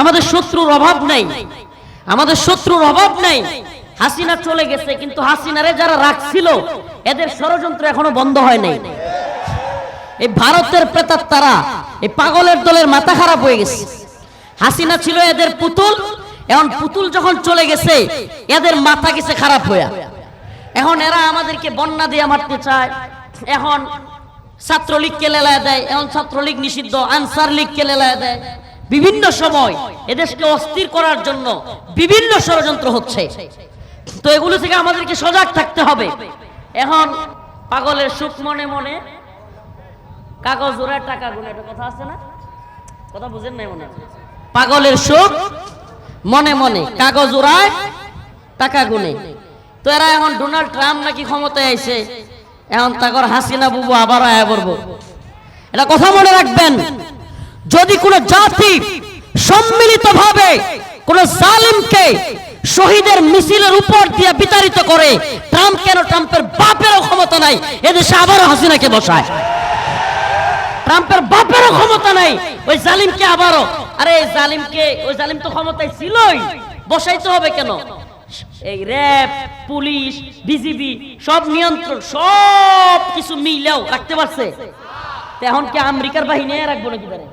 আমাদের শত্রুর অভাব নাই। আমাদের শত্রুর অভাব নাই। হাসিনা চলে গেছে, কিন্তু হাসিনারে যারা রাখছিল, এদের ষড়যন্ত্র এখনও বন্ধ হয় নাই। এই ভারতের প্রেতার তারা এই পাগলের দলের মাথা খারাপ হয়ে গেছে। হাসিনা ছিল এদের পুতুল, এখন পুতুল যখন চলে গেছে, এদের মাথা গেছে খারাপ হইয়া। এখন এরা আমাদেরকে বন্যা দিয়ে মারতে চায়। এখন ছাত্রলীগকে লেলায় দেয়, এখন ছাত্রলীগ নিষিদ্ধ আনসার লীগকে লেলায় দেয়। বিভিন্ন সময় এদেশকে অস্থির করার জন্য বিভিন্ন ষড়যন্ত্র হচ্ছে। তো এগুলো থেকে আমাদেরকে সজাগ থাকতে হবে। এখন পাগলের সুখ মনে মনে কাগজ ওরা টাকা গুনে, একটা কথা আছে না? কথা বুঝেন নাই মনে পাগলের সুখ মনে মনে কাগজ উড়ায় টাকা গুনে। তো এরা এখন ডোনাল্ড ট্রাম্প নাকি ক্ষমতায় আইছে, এখন তাকর হাসিনা বুবু আবার আয়া পড়ব। এটা কথা মনে রাখবেন যদি কোন জাতি সম্মিলিতভাবে কোন জালিমকে শহীদের মিছিলের উপর দিয়ে বিতাড়িত করে, ট্রাম্প কেন ট্রাম্পের বাপেরও ক্ষমতা নাই? এদেশে আবারও হাসিনাকে বসায়। ট্রাম্পের বাপেরও ক্ষমতা নাই, ওই জালিমকে আবারও। আরে জালিমকে, ওই জালিম তো ক্ষমতায় ছিলই। বসাইতে হবে কেন? এই র্যাব, পুলিশ, বিজিবি, সব নিয়ন্ত্রণ, সব কিছু মিলেও রাখতে পারছে। এখন কি আমেরিকার বাহিনী রাখব নাকি তারা?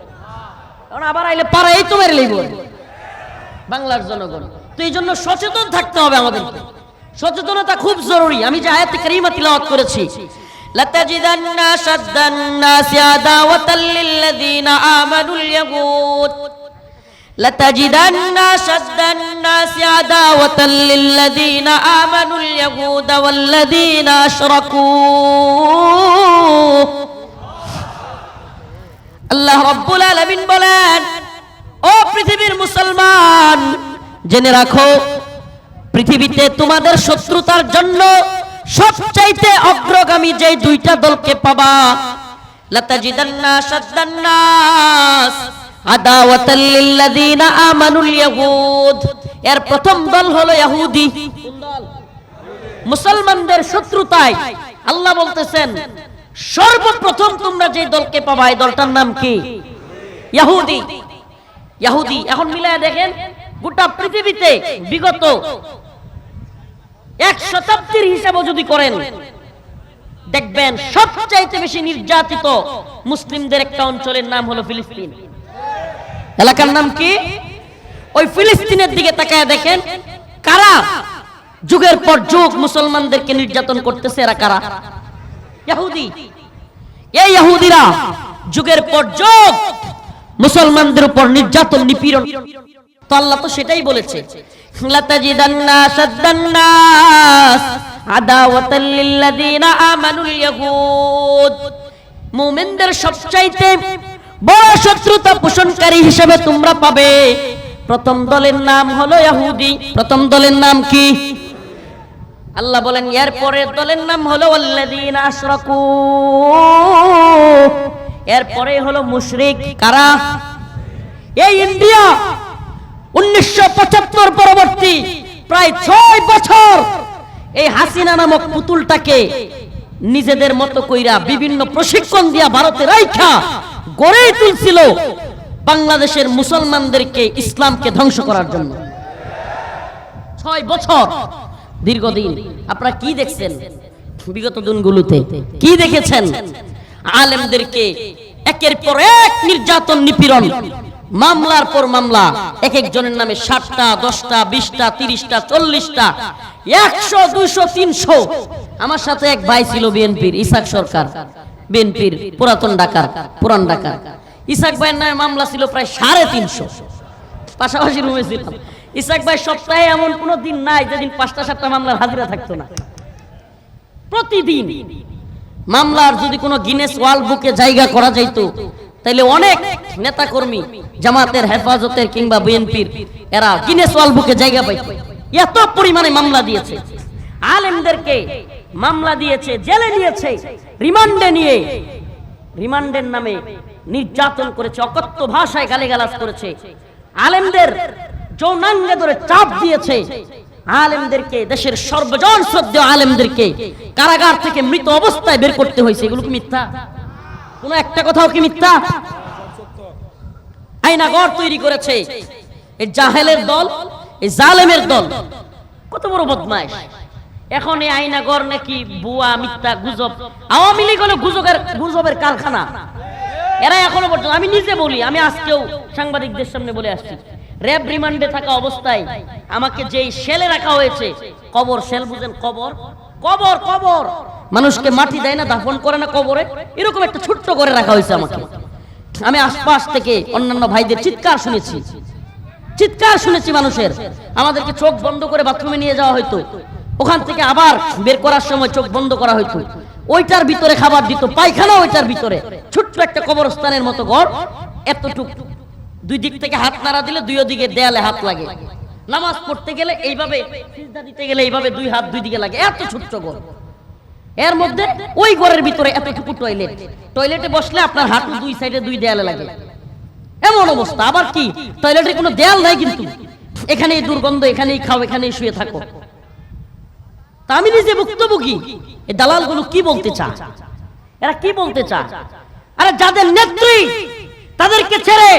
এখন আবার আইলে পাড়াই তো মেরে লইব বাংলার জনগণ তো এই জন্য সচেতন থাকতে হবে আমাদেরকে সচেতনতা খুব জরুরি আমি যে আয়াতে কারিমা তিলাওয়াত করেছি لتجدن أشد الناس عداوة للذين آمنوا اليهود لتجدن أشد الناس عداوة للذين آمنوا اليهود والذين أشركوا আল্লাহ রব্বুল আলামিন বলেন, ও পৃথিবীর মুসলমান, জেনে রাখো, পৃথিবীতে তোমাদের শত্রুতার জন্য সবচাইতে অগ্রগামী যে দুইটা দলকে পাবা, লাতাজিদান্না শাদ্দান্নাস আদাওয়াতাল লিল্লাযিনা আমানুল ইয়াহুদ। এর প্রথম দল হলো ইহুদি মুসলমানদের শত্রুতায় আল্লাহ বলতেছেন সর্বপ্রথম তোমরা যে দলকে পাবা, এই দলটার নাম কি? ইহুদি ইহুদি এখন মিলায় দেখেন, গোটা পৃথিবীতে বিগত এক শতাব্দীর হিসাবও যদি করেন, দেখবেন সবচাইতে বেশি নির্যাতিত মুসলিমদের একটা অঞ্চলের নাম হলো ফিলিস্তিন। এলাকার নাম কি? ওই ফিলিস্তিনের দিকে তাকায় দেখেন, কারা যুগের পর যুগ মুসলমানদেরকে নির্যাতন করতেছে, এরা কারা? এই ইহুদিরা যুগের পর যুগ মুসলমানদের উপর নির্যাতন, নিপীড়ন। তো আল্লাহ তো সেটাই বলেছে। পোষণকারী হিসেবে তোমরা পাবে। প্রথম দলের নাম হলো প্রথম দলের নাম কি? আল্লাহ বলেন, এর পরের দলের নাম হলো আল্লাযীনা আশরাকু। এর পরে হলো মুশরিক কারা? এই ইন্ডিয়া উনিশশো পঁচাত্তর পরবর্তী প্রায় ছয় বছর এই হাসিনা নামক পুতুলটাকে নিজেদের মতো কইরা বিভিন্ন প্রশিক্ষণ দিয়া ভারতে রাইখা গড়েই তুলছিল বাংলাদেশের মুসলমানদেরকে ইসলামকে ধ্বংস করার জন্য। ছয় বছর দীর্ঘদিন, আপনারা কি দেখছেন? বিগত দিনগুলোতে কি দেখেছেন? আলেমদেরকে একের পর এক নির্যাতন, নিপীড়ন, মামলার পর মামলা এক একজনের নামে ষাটটা দশটা, বিশটা, তিরিশটা, চল্লিশটা, একশো, দুইশো, তিনশো। আমার সাথে এক ভাই ছিল বিএনপির, ইসাক সরকার। বিএনপির পুরাতন ডাকার পুরান ডাকার ইসাক ভাইয়ের নামে মামলা ছিল প্রায় সাড়ে তিনশো। পাশাপাশি রুমে ছিলাম। ইসাক ভাই, সপ্তাহে এমন কোনো দিন নাই যেদিন পাঁচটা, সাতটা মামলার হাজিরা থাকতো না। প্রতিদিন মামলার যদি কোনো গিনেস ওয়ার্ল্ড বুকে জায়গা করা যাইতো, তাইলে অনেক নেতা কর্মী জামাতের হেফাজতের কিংবা বিএনপির, এরা গিনেস ওয়ার্ল্ড বুকে জায়গা পাইতো। এত পরিমাণে মামলা দিয়েছে। আলেমদেরকে মামলা দিয়েছে, জেলে নিয়েছে, রিমান্ডে নিয়ে। রিমান্ডের নামে নির্যাতন করেছে, অকথ্য ভাষায় গালিগালাজ করেছে। আলেমদের যৌনাঙ্গে ধরে চাপ দিয়েছে। আলেমদেরকে, দেশের সর্বজন শ্রদ্ধেয় আলেমদেরকে কারাগার থেকে মৃত অবস্থায় বের করতে হয়েছে। এগুলো কি মিথ্যা? কোন একটা কথাও কি মিথ্যা? আইনাগর তৈরি করেছে এই জাহেলের দল, এই জালেমের দল। কত বড় বদমাইশ। এখন এই আইনাগর নাকি বুয়া, মিথ্যা গুজব, আওয়ামী লীগ হলো গুজবের গুজবের কারখানা। এরা এখনও পর্যন্ত, আমি নিজে বলি, আমি আজকেও সাংবাদিকদের সামনে বলে আসছি। র্যাব রিমান্ডে থাকা অবস্থায় আমাকে যেই সেলে রাখা হয়েছে, কবর সেল বুঝেন কবর? কবর কবর! মানুষকে মাটি দেয় না, দাফন করে না কবরে। এরকম একটা ছোট্ট করে রাখা হয়েছে আমাকে। আমি আশপাশ থেকে অন্যান্য ভাইদের চিৎকার শুনেছি। চিৎকার শুনেছি মানুষের। আমাদেরকে চোখ বন্ধ করে বাথরুমে নিয়ে যাওয়া হয়তো ওখান থেকে আবার বের করার সময় চোখ বন্ধ করা হইতো। ওইটার ভিতরে খাবার দিত পায়খানা ওইটার ভিতরে। ছোট্ট একটা কবরস্থানের মতো ঘর। এতটুক দুই দিক থেকে হাত নাড়া দিলে দুই দিকে দেয়ালে হাত লাগে। নামাজ পড়তে গেলে এইভাবে দিতে গেলে এইভাবে দুই হাত দুই দিকে লাগে। এত ছোট্ট ঘর। এর মধ্যে ওই ঘরের ভিতরে এতটুকু টয়লেট টয়লেটে বসলে আপনার হাঁটু দুই সাইডে দুই দেয়ালে লাগে। এমন অবস্থা। আবার কি? টয়লেটে কোনো দেয়াল নাই কিন্তু। এখানেই দুর্গন্ধ, এখানেই খাও, এখানেই শুয়ে থাকো। তা আমি নিজে ভুক্তভোগী। এই দালালগুলো কি বলতে চায়? এরা কি বলতে চায়? আরে যাদের নেত্রী, তাদেরকে ছেড়ে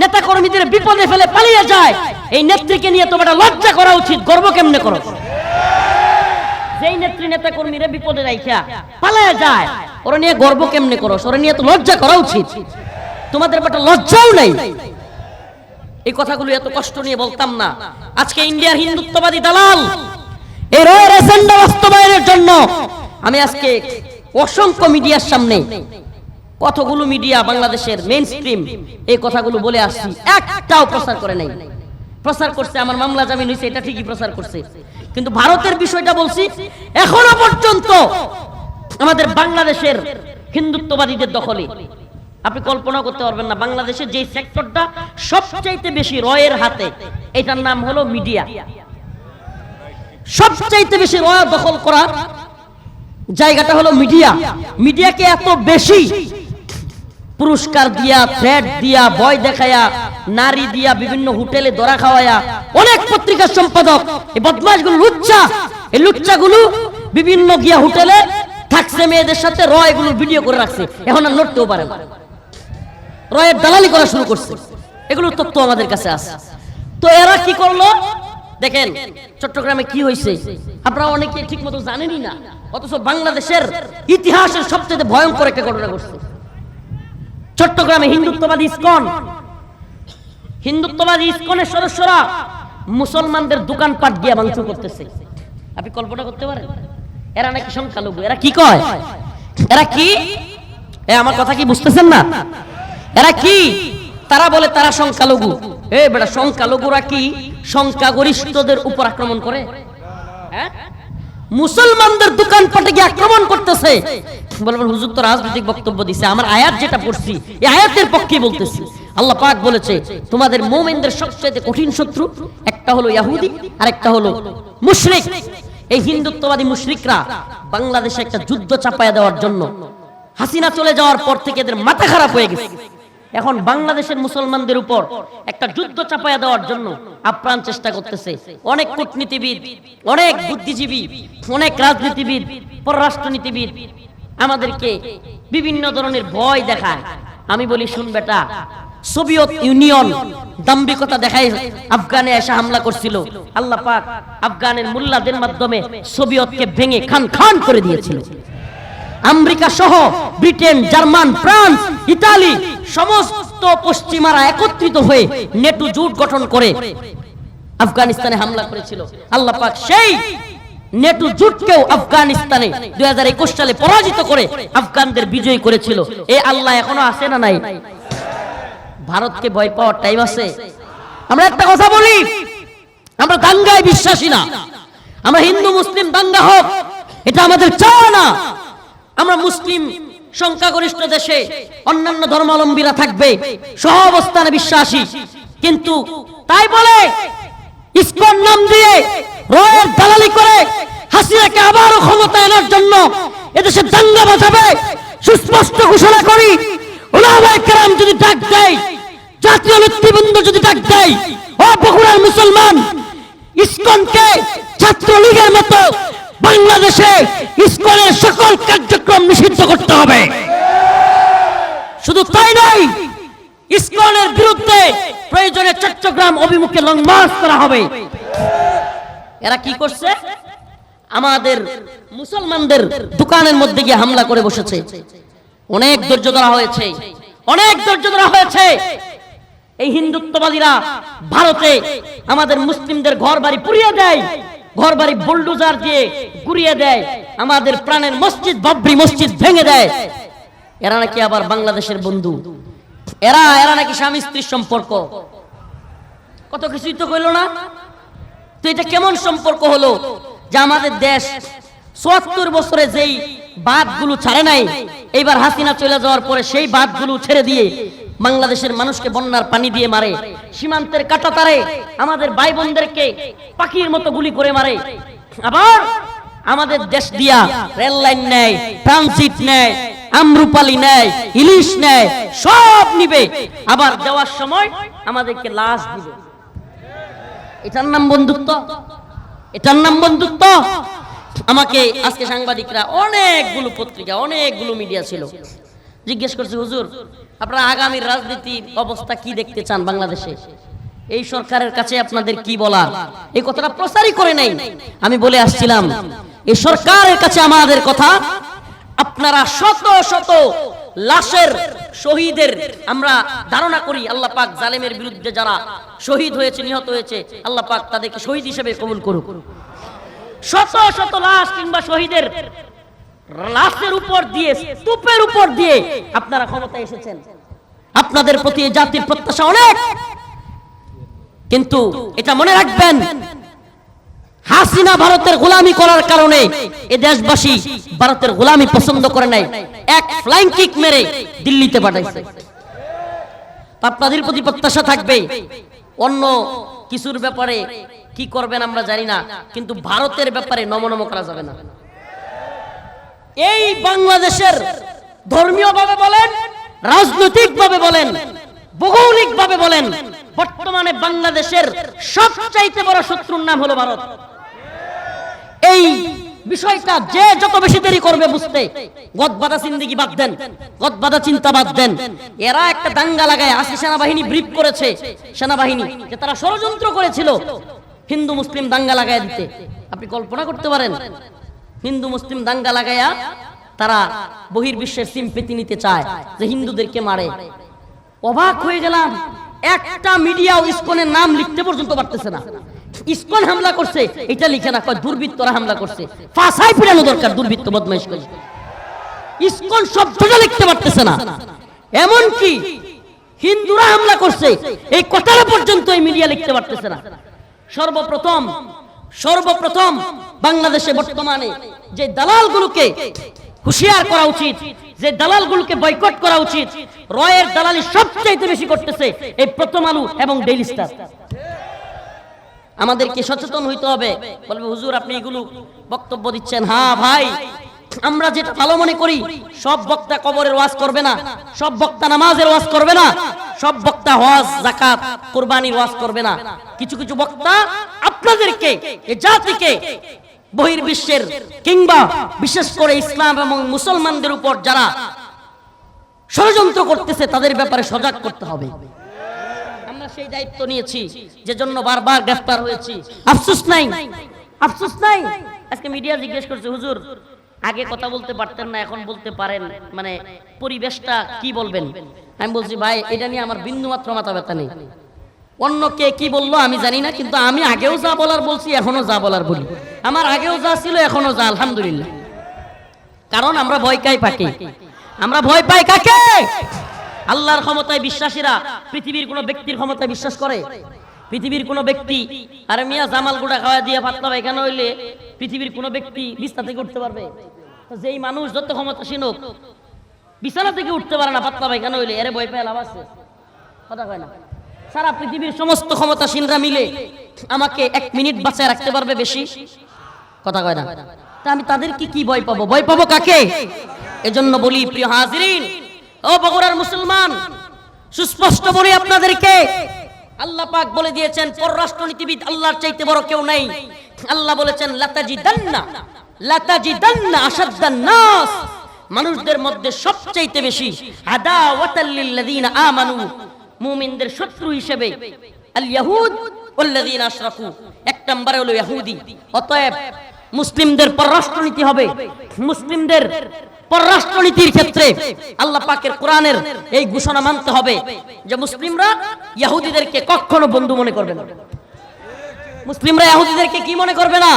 নেতা কর্মীদের বিপদে ফেলে পালিয়ে যায়। এই নেত্রীকে নিয়ে তোমার লজ্জা করা উচিত, গর্ব কেমনে করো? যেই নেত্রী নেতা কর্মীরা বিপদে রাইখা, পালায় যায়, ওরা নিয়ে গর্ব কেমনে করো? ওরা নিয়ে তো লজ্জা করা উচিত। তোমাদের একটা লজ্জাও নেই। এই কথাগুলো এত কষ্ট নিয়ে বলতাম না। আজকে ইন্ডিয়ার হিন্দুত্ববাদী দালাল, এই রয়ের এজেন্ডা বাস্তবায়নের জন্য আমি আজকে অসংখ্য মিডিয়ার সামনে কতগুলো মিডিয়া বাংলাদেশের মেইন স্ট্রিম এই কথাগুলো বলে আসছি, একটাও প্রচার করে নাই। প্রচার করছে, আমার মামলা জামিন হয়েছে, এটা ঠিকই প্রচার করছে। কিন্তু ভারতের বিষয়টা বলছি, এখনও পর্যন্ত আমাদের বাংলাদেশের হিন্দুত্ববাদীদের দখলে। আপনি কল্পনা করতে পারবেন না, বাংলাদেশের যে সেক্টরটা সবচাইতে বেশি রয়ের হাতে, এটার নাম হলো মিডিয়া সবচাইতে বেশি রয় দখল করা জায়গাটা হলো মিডিয়া মিডিয়াকে এত বেশি পুরস্কার দিয়া থ্রেড দিয়া ভয় দেখায়া নারী দিয়া, বিভিন্ন হোটেলে দরা খাওয়ায়া অনেক পত্রিকার সম্পাদক। এই বদমাশগুলো লুচ্চা। এই লুচ্চাগুলো বিভিন্ন গিয়া হোটেলে থাকছে, মেয়েদের সাথে রয় এগুলো ভিডিও করে রাখছে। এখন আর নড়তেও পারে না। রয়ের দালালি করা শুরু করছে। এগুলোর তথ্য আমাদের কাছে আছে। তো এরা কি করল? দেখেন, চট্টগ্রামে কি হয়েছে আপনারা অনেকে ঠিক মতো জানেনই না। অথচ বাংলাদেশের ইতিহাসের সবচেয়ে ভয়ঙ্কর একটা ঘটনা ঘটছে। চট্টগ্রামে হিন্দুত্ববাদী ইস্কন। হিন্দুত্ববাদী ইস্কনের সদস্যরা মুসলমানদের দোকানপাট গিয়ে ভাঙচুর করতেছে। আপনি কল্পনা করতে পারেন? এরা নাকি সংখ্যালঘু, এরা কি কয়? এরা কি? এ, আমার কথা কি বুঝতেছেন না? এরা কি? তারা বলে তারা সংখ্যালঘু। এ, বেটা, সংখ্যালঘুরা কি? সংখ্যাগরিষ্ঠদের উপর আক্রমণ করে? হ্যাঁ? মুসলমানদের দোকানপাটে গিয়ে আক্রমণ করতেছে। বলবেন, হুজুর তো রাজনৈতিক বক্তব্য দিছে। আমার আয়াত যেটা পড়ছি, এই আয়াতের পক্ষে বলতেছি। আল্লাহ পাক বলেছে, তোমাদের মোমেনদের সবচেয়ে কঠিন শত্রু একটা হলো ইয়াহুদি আর একটা হলো মুশরিক। এই হিন্দুত্ববাদী মুশরিকরা বাংলাদেশে একটা যুদ্ধ চাপায়া দেওয়ার জন্য হাসিনা চলে যাওয়ার পর থেকে এদের মাথা খারাপ হয়ে গেছে। এখন বাংলাদেশের মুসলমানদের উপর একটা যুদ্ধ চাপায়া দেওয়ার জন্য আপ্রাণ চেষ্টা করতেছে। অনেক কূটনীতিবিদ, অনেক বুদ্ধিজীবী, অনেক রাজনীতিবিদ, পররাষ্ট্রনীতিবিদ আমাদেরকে বিভিন্ন ধরনের ভয় দেখায়। আমি বলি, শুন বেটা, সোভিয়েত ইউনিয়ন দাম্ভিকতা দেখায় আফগানে এসে হামলা করছিল। আল্লাহ পাক আফগানের মুল্লাদের মাধ্যমে সোভিয়েতকে ভেঙে খান খান করে দিয়েছিল। আমেরিকা সহ ব্রিটেন, জার্মান, ফ্রান্স, ইতালি সমস্ত পশ্চিমারা একত্রিত হয়ে নেটো জোট গঠন করে আফগানিস্তানে হামলা করেছিল। আল্লাহ পাক সেই নেটো জোটকেও আফগানিস্তানে দুই সালে পরাজিত করে আফগানদের বিজয়ী করেছিল। এই আল্লাহ এখনও আছে না নাই? ভারতকে ভয় পাওয়ার টাইম আছে। আমরা একটা কথা বলি, আমরা দাঙ্গায় বিশ্বাসী না। আমরা হিন্দু, মুসলিম, দাঙ্গা হোক, এটা আমাদের চাওয়া না। আমরা মুসলিম, সংখ্যাগরিষ্ঠ দেশে অন্যান্য ধর্মাবলম্বীরা থাকবে সহ অবস্থানে বিশ্বাসী। কিন্তু তাই বলে, ইসকন নাম দিয়ে রয়ের দালালি করে হাসিনাকে আবারও ক্ষমতা আনার জন্য এদেশে দাঙ্গা বাঁচাবে সুস্পষ্ট ঘোষণা করি ওলামায়ে কেরাম যদি ডাক দেয়, জাতীয় নেতৃবৃন্দ যদি ডাক দেয়, ও বগুড়ার মুসলমান, ইসকনকে ছাত্রলীগের মতো বাংলাদেশে ইসকনের সকল কার্যক্রম নিষিদ্ধ করতে হবে। শুধু তাই নয় ইসকনের বিরুদ্ধে প্রয়োজনে চট্টগ্রাম অভিমুখে লং মার্চ করা হবে। এরা কি করছে? আমাদের মুসলমানদের দোকানের মধ্যে গিয়ে হামলা করে বসেছে। অনেক ধৈর্য ধরা হয়েছে। অনেক ধৈর্য ধরা হয়েছে। এই হিন্দুত্ববাদীরা ভারতে আমাদের মুসলিমদের ঘর বাড়ি পুড়িয়ে দেয়। ঘর বাড়ি বুলডোজার দিয়ে গুড়িয়ে দেয়, আমাদের প্রাণের মসজিদ, বাবরি মসজিদ ভেঙে দেয়। এরা নাকি আবার বাংলাদেশের বন্ধু। এরা এরা নাকি স্বামী স্ত্রীর সম্পর্ক। কত কিছুই তো কইল না। তো এটা কেমন সম্পর্ক হলো যে আমাদের দেশ চুয়াত্তর বছরে যেই বাদগুলো ছাড়ে নাই, এইবার হাসিনা চলে যাওয়ার পরে সেই বাদগুলো ছেড়ে দিয়ে বাংলাদেশের মানুষকে বন্যার পানি দিয়ে মারে, সীমান্তের কাটা তারে, আমাদের ভাই বোনদেরকে পাখির মতো গুলি করে মারে। আবার আমাদের দেশ দিয়া রেল লাইন নেয়, ট্রানজিট নেয়, আমরুপালি নেয়, ইলিশ নেয়, সব নিবে। আবার যাওয়ার সময় আমাদেরকে লাশ দিবে। এটার নাম বন্ধুত্ব? এটার নাম বন্ধুত্ব? আমাকে আজকে সাংবাদিকরা অনেকগুলো পত্রিকা, অনেকগুলো মিডিয়া ছিল। জিজ্ঞেস করছে, হুজুর, আপনারা আগামীর রাজনীতির অবস্থা কি দেখতে চান বাংলাদেশে? এই সরকারের কাছে আপনাদের কি বলার? এই কথাটা প্রচারই করে নাই। আমি বলে আসছিলাম, এই সরকারের কাছে আমাদের কথা, আপনারা শত শত লাশের শহীদের আমরা ধারণা করি, আল্লাহ পাক জালেমের বিরুদ্ধে যারা শহীদ হয়েছে, নিহত হয়েছে, আল্লাহ পাক তাদেরকে শহীদ হিসেবে কবুল করুক। শত শত লাশ কিংবা শহীদের লাশের উপর দিয়ে, স্তূপের উপর দিয়ে আপনারা ক্ষমতায় এসেছেন। আপনাদের প্রতি জাতির প্রত্যাশা অনেক। কিন্তু এটা মনে রাখবেন, হাসিনা ভারতের গোলামি করার কারণে এ দেশবাসী ভারতের গোলামি পছন্দ করে নাই। এক ফ্লাইং কিক মেরে দিল্লিতে পাঠাইছে। আপনাদের প্রতি প্রত্যাশা থাকবে, অন্য কিছুর ব্যাপারে কি করবেন আমরা জানি না, কিন্তু ভারতের ব্যাপারে নমনম করা যাবে না। এই বাংলাদেশের ধর্মীয় ভাবে বলেন রাজনৈতিক ভাবে বলেন ভৌগোলিক ভাবে বলেন, বর্তমানে বাংলাদেশের সবচাইতে বড় শত্রুর নাম হলো ভারত। এই বিষয়টা যে যত বেশি দেরি করবে বুঝতে, গদবাদা জিন্দিগি বাদ দেন, গদবাদা চিন্তা বাদ দেন। এরা একটা দাঙ্গা লাগায়, আসি সেনাবাহিনী ব্রিফ করেছে, সেনাবাহিনী, যে তারা ষড়যন্ত্র করেছিল, হিন্দু, মুসলিম দাঙ্গা লাগায় দিতে। আপনি কল্পনা করতে পারেন হিন্দু মুসলিম দাঙ্গা লাগায়া তারা বহির্বিশ্বের সিম্পেতি নিতে চায় যে হিন্দুদেরকে মারে। অবাক হয়ে গেলাম, একটা মিডিয়াও ইসকনের নাম লিখতে পর্যন্ত পারতেছে না। ইসকন হামলা করছে, এটা লিখে না, কয় দুর্বৃত্তরা হামলা করছে। ফাঁসাই ফিরানো দরকার দুর্বৃত্ত বদমাইশ করে। ইসকন শব্দটা লিখতে পারতেছে না। এমন কি হিন্দুরা হামলা করছে, এই কথাটা পর্যন্ত এই মিডিয়া লিখতে পারতেছে না। সর্বপ্রথম সর্বপ্রথম বাংলাদেশে বর্তমানে যে দালালগুলোকে হুঁশিয়ার করা উচিত, যে দালালগুলোকে বয়কট করা উচিত, রয়ের দালালি সবচাইতে বেশি করতেছে এই প্রথম আলু এবং ডেইলি স্টার। আমাদেরকে সচেতন হইতে হবে। বলবে, হুজুর, আপনি এগুলো বক্তব্য দিচ্ছেন। হ্যাঁ ভাই, আমরা যেটা ভালো মনে করি, সব বক্তা কবরের ওয়াজ করবে না, সব বক্তা নামাজের ওয়াজ করবে না, সব বক্তা হজ জাকাত কোরবানির ওয়াজ করবে না। কিছু কিছু বক্তা আপনাদেরকে এ জাতিকে বহির্বিশ্বের কিংবা বিশেষ করে ইসলাম এবং মুসলমানদের উপর যারা ষড়যন্ত্র করতেছে, তাদের ব্যাপারে সজাগ করতে হবে। আমরা সেই দায়িত্ব নিয়েছি যে জন্য বারবার গ্রেফতার হয়েছি। আফসোস নাই। আফসোস নাই। আজকে মিডিয়া জিজ্ঞেস করছে, হুজুর, আগে কথা বলতে পারতেন না, এখন বলতে পারেন। মানে পরিবেশটা কি বলবেন? আমি বলছি, ভাই, এটা নিয়ে আমার বিন্দু মাত্র মাথা ব্যথা নেই। অন্য কে কি বলল আমি জানি না, কিন্তু আমি আগেও যা বলার বলছি, এখনও যা বলার বলি। আমার আগেও যা ছিল, এখনও যা, আলহামদুলিল্লাহ। কারণ আমরা ভয় পাই পাকে আমরা ভয় পাই কাকে? আল্লাহর ক্ষমতায় বিশ্বাসীরা পৃথিবীর কোন ব্যক্তির ক্ষমতায় বিশ্বাস করে? পৃথিবীর কোন ব্যক্তি, আরে মিয়া জামাল গুড়া খাওয়া দিয়ে পাতলা পায়খানা হইলে? পৃথিবীর কোন ব্যক্তি বিছনা থেকে উঠতে পারবে? যেই মানুষ যত ক্ষমতাসীন হোক, বিছানা থেকে উঠতে পারে না পাতলা পায়খানা হইলে? এরে ভয় পেয়ে লাভ আছে। কথা কয় না। সারা পৃথিবীর সমস্ত ক্ষমতাসীনরা মিলে আমাকে এক মিনিট বাঁচায় রাখতে পারবে বেশি? কথা কয় না। তা আমি তাদেরকে কি ভয় পাবো? ভয় পাবো কাকে? এজন্য বলি, প্রিয় হাজিরিন, ও বগুড়ার মুসলমান, সুস্পষ্ট বলি আপনাদেরকে, আল্লাহ পাক বলে দিয়েছেন পররাষ্ট্র নীতিবিদ আল্লাহর চাইতে বড় কেউ নাই। আল্লাহ বলেছেন, লাতাজিদান্না লাতাজিদান্না আসাদ্দান নাস। মানুষদের মধ্যে সবচাইতে বেশি আদাওয়াতাল লিল্লাযিনা আমানু মুমিনদের শত্রু হিসেবে। আল ইয়াহুদ ওয়াল্লাযীনা আশরাকু। এক নম্বরে হলো ইহুদি অতএব মুসলিমদের পররাষ্ট্রনীতি হবে। মুসলিমদের পররাষ্ট্রনীতির ক্ষেত্রে আল্লাহ পাকের কোরআনের এই ঘোষণা মানতে হবে যে মুসলিমরা ইহুদিদেরকে কখনো বন্ধু মনে করবে না। মুসলিমরা ইহুদিদেরকে কি মনে করবে না?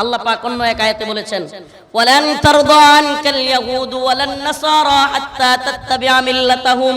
আল্লাহ পাক অন্য এক আয়াতে বলেছেন, ওয়ালান তারদা আনকাল ইয়াহুদ ওয়ালান নাসারা হাত্তা তাত্তাবি'a মিল্লাতাহুম।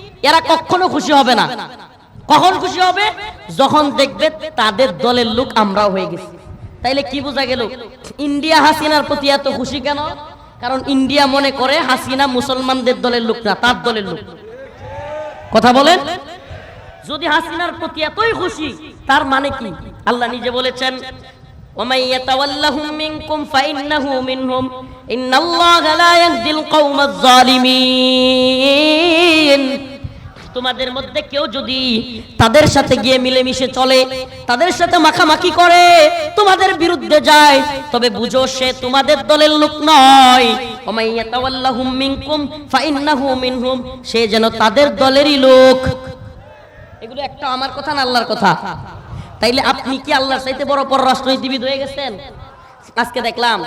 এরা কখনো খুশি হবে না কখন খুশি হবে যখন দেখবে তাদের দলের লোক আমরাও হয়ে গেছি তাইলে কি বোঝা গেল ইন্ডিয়া হাসিনার প্রতি এত খুশি কেন কারণ ইন্ডিয়া মনে করে হাসিনা মুসলমানদের দলের লোক না তার দলের লোক কথা বলেন যদি হাসিনার প্রতি এতই খুশি তার মানে কি আল্লাহ নিজে বলেছেন ومن يتولهم منكم فإنه منهم إن الله لا يهدي القوم الظالمين তোমাদের মধ্যে কেউ যদি তাদের সাথে গিয়ে মিলেমিশে চলে, তাদের সাথে মাখামাখি করে, তোমাদের বিরুদ্ধে যায়, তবে বুঝো সে তোমাদের দলের লোক নয়। সে যেন তাদের দলেরই লোক। এগুলো একটা আমার কথা না আল্লাহর কথা? তাইলে আপনি কি আল্লাহর চাইতে বড় পররাষ্ট্রনীতিবিদ হয়ে গেছেন? আজকে দেখলাম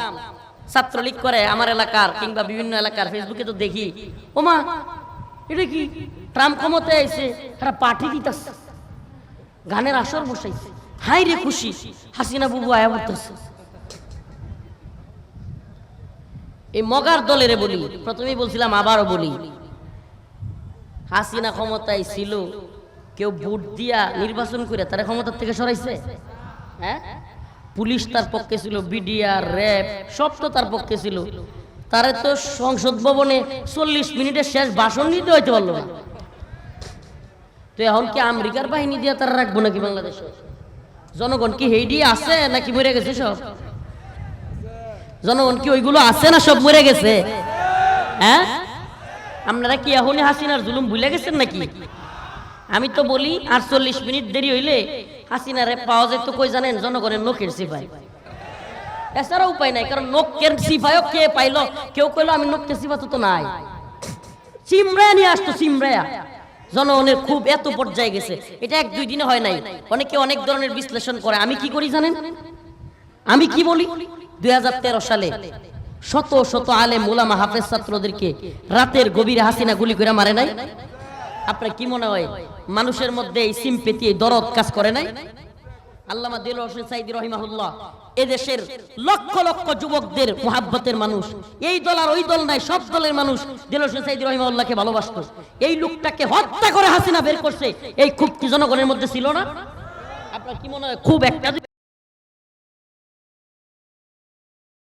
ছাত্রলীগ করে আমার এলাকার কিংবা বিভিন্ন এলাকার ফেসবুকে তো দেখি। ওমা এটা কি? ট্রাম্প ক্ষমতা এসে তারা পার্টি দিতেছে। গানের আসর বসাইছে। হাই রে খুশি, হাসিনা বুবু আয়া বলতেছে। এই মগার দলের বলি, প্রথমেই বলছিলাম আবারও বলি, হাসিনা ক্ষমতায় ছিল, কেউ ভোট দিয়া নির্বাচন করে তারা ক্ষমতার থেকে সরাইছে? হ্যাঁ? পুলিশ তার পক্ষে ছিল, বিডিআর, র্যাব, সব তো তার পক্ষে ছিল। তারে তো সংসদ ভবনে চল্লিশ মিনিটের শেষ ভাষণ নিতে হইতে পারল না। তো এখন কি আমেরিকার বাহিনী দিয়ে তারা রাখব নাকি বাংলাদেশে? জনগণ কি হেইডি আছে নাকি মরে গেছে সব? জনগণ কি ওইগুলো আছে না সব মরে গেছে? হ্যাঁ? আপনারা কি এখনই হাসিনার জুলুম ভুলে গেছেন নাকি? আমি তো বলি, আটচল্লিশ মিনিট দেরি হইলে হাসিনারে পাওয়া যেত কই জানেন? জনগণের নোকের সিপাই এছাড়া উপায় নাই, কারণ নোকের সিপাইও কে পাইলো? কেউ কইলো, আমি নোকের সিপা তো নাই। চিমড়া নিয়ে আসতো চিমড়া জনগণের খুব এত পর্যায়ে গেছে। এটা এক দুই দিনে হয় নাই। অনেকে অনেক ধরনের বিশ্লেষণ করে। আমি কি করি জানেন? আমি কি বলি? দুই হাজার তেরো সালে শত শত আলে মোলামা হাফেজ ছাত্রদেরকে রাতের গভীরে হাসিনা গুলি করে মারে নাই? আপনার কি মনে হয়? মানুষের মধ্যে এই সিম্পেতি এই দরদ কাজ করে নাই? আল্লামা দিল হোসেন সাইদি রহিমাহুল্লাহ, এদেশের লক্ষ লক্ষ যুবকদের মোহাব্বতের মানুষ, এই দল আর ওই দল নাই, সব দলের মানুষ দিল হোসেন সাইদি রহিমাহুল্লাহকে ভালোবাসতো। এই লোকটাকে হত্যা করে হাসিনা বের করছে, এই খুব কি জনগণের মধ্যে ছিল না? আপনার কি মনে হয় খুব একটা